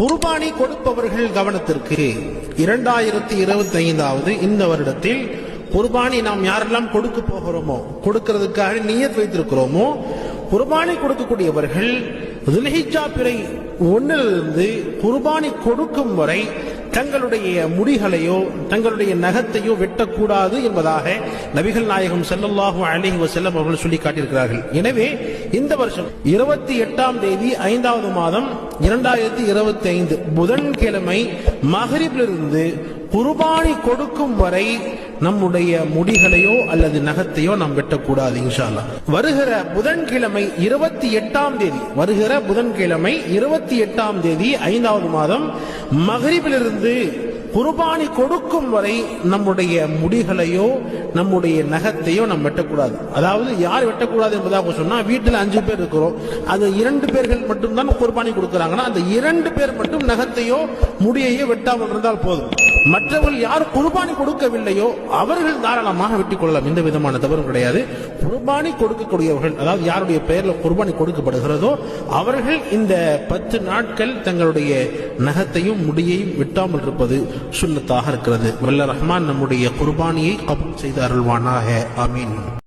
குர்பானி கொடுப்பவர்கள் கவனத்திற்கு இரண்டாயிரத்தி இருபத்தி ஐந்தாவது இந்த வருடத்தில் குர்பானி நாம் யாரெல்லாம் கொடுக்க போகிறோமோ கொடுக்கிறதுக்காக நியத் வைத்திருக்கிறோமோ குர்பானி கொடுக்கக்கூடியவர்கள் துல்ஹிஜா பிறை ஒன்னிலிருந்து குர்பானி கொடுக்கும் வரை தங்களுடைய முடிகளையோ தங்களுடைய நகத்தையோ வெட்டக்கூடாது என்பதாக நபிகள் நாயகம் ஸல்லல்லாஹு அலைஹி வஸல்லம் அவர்கள் சொல்லி காட்டியிருக்கிறார்கள். எனவே இந்த வருஷம் இருபத்தி எட்டாம் தேதி ஐந்தாவது மாதம் இரண்டாயிரத்தி இருபத்தி ஐந்து புதன்கிழமை மகரிபிலிருந்து குர்பானி கொடுக்கும் வரை நம்முடைய முடிகளையோ அல்லது நகத்தையோ நாம் வெட்டக்கூடாது இன்ஷா அல்லாஹ் வருகிற புதன்கிழமை இருபத்தி எட்டாம் தேதி வருகிற புதன்கிழமை இருபத்தி எட்டாம் தேதி ஐந்தாவது மாதம் மகரிபிலிருந்து குர்பானி கொடுக்கும் வரை நம்முடைய முடிகளையோ நம்முடைய நகத்தையோ நாம் வெட்டக்கூடாது. அதாவது யார் வெட்டக்கூடாது என்பதாக சொன்னா வீட்டில் அஞ்சு பேர் இருக்கிறோம். அது இரண்டு பேர்கள் மட்டும்தான் குர்பானி கொடுக்குறாங்கன்னா அந்த இரண்டு பேர் மட்டும் நகத்தையோ முடியையோ வெட்டாமல் இருந்தால் போதும். மற்றவர்கள் யார் குர்பானி கொடுக்கவில்லையோ அவர்கள் தாராளமாக வெட்டிக் கொள்ளலாம். எந்த விதமான தவறும் கிடையாது. குர்பானி கொடுக்கக்கூடியவர்கள் அதாவது யாருடைய பெயர்ல குர்பானி கொடுக்கப்படுகிறதோ அவர்கள் இந்த பத்து நாட்கள் தங்களுடைய நகத்தையும் முடியையும் வெட்டாமல் இருப்பது சுண்ணத்தாக இருக்கிறது. வல்ல ரஹ்மான் நம்முடைய குர்பானியை கபூல் செய்து அருள்வானாக. ஆமீன்.